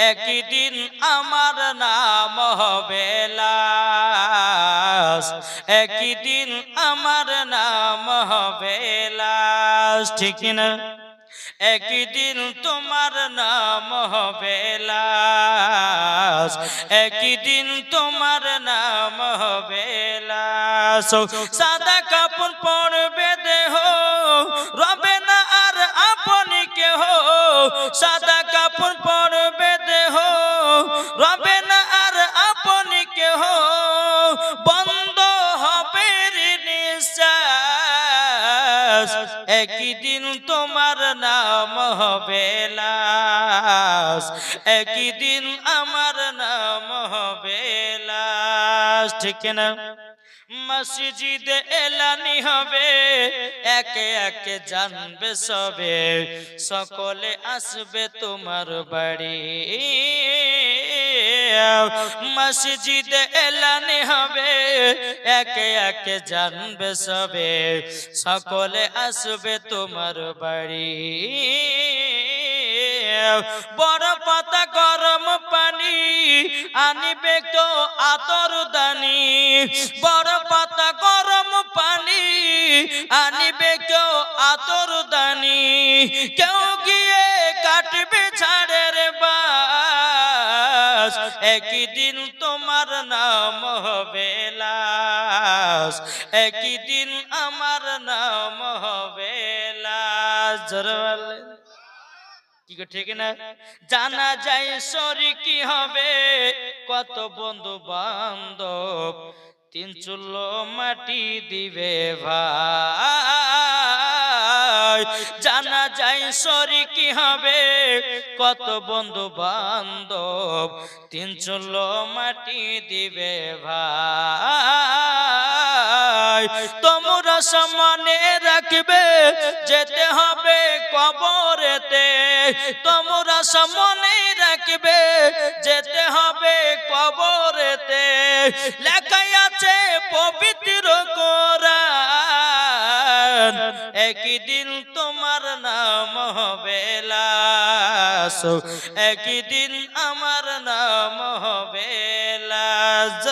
একদিন আমার নাম হবে লাশ। একদিন আমার নাম হবে ঠিক না? একদিন তোমার নাম হবে লাশ। একদিন তোমার নাম হবে সাদা কাপড় পরবে দেহ। রবে না আর আপনি কেহ। সাদা কাপড় একদিন তোমার নাম হবে লাশ। একদিন আমার নাম হবে ঠিক না? মসজিদে এলানি হবে, একে একে জানবে সবে। সকলে আসবে তোমার বাড়ি। মসজিদে এলানি হবে, একে একে জানবে সবে। সকলে আসবে তোমার বাড়ি। বড় পাতা গরম পানি আনিবে তো আতর দানি। বড় পাতা গরম পানি আনিবে কেউ আতর দানি। কেউ গিয়ে কাটবে ঝাড়ের বাস একদিন তোমার নাম হবে লাশ, একদিন আমার নাম হবে লাশ। জোরে কি গো, ঠিক না? জানা যায় সরি কি হবে? কত বন্ধু বান্ধব, তিন চুল্লো মাটি দিবে ভাই। জানা যায় সরি কি হবে। কত বন্ধু বান্ধব তিন চুল্লো মাটি দিবে ভাই। তোমরা সমানে রাখবে, যেতে হবে কবরেতে। তোমরা সামনে রাখবে, যেতে হবে কবরেতে। একদিন তোমার নাম হবে লাশ। একদিন আমার নাম হবে লাশ।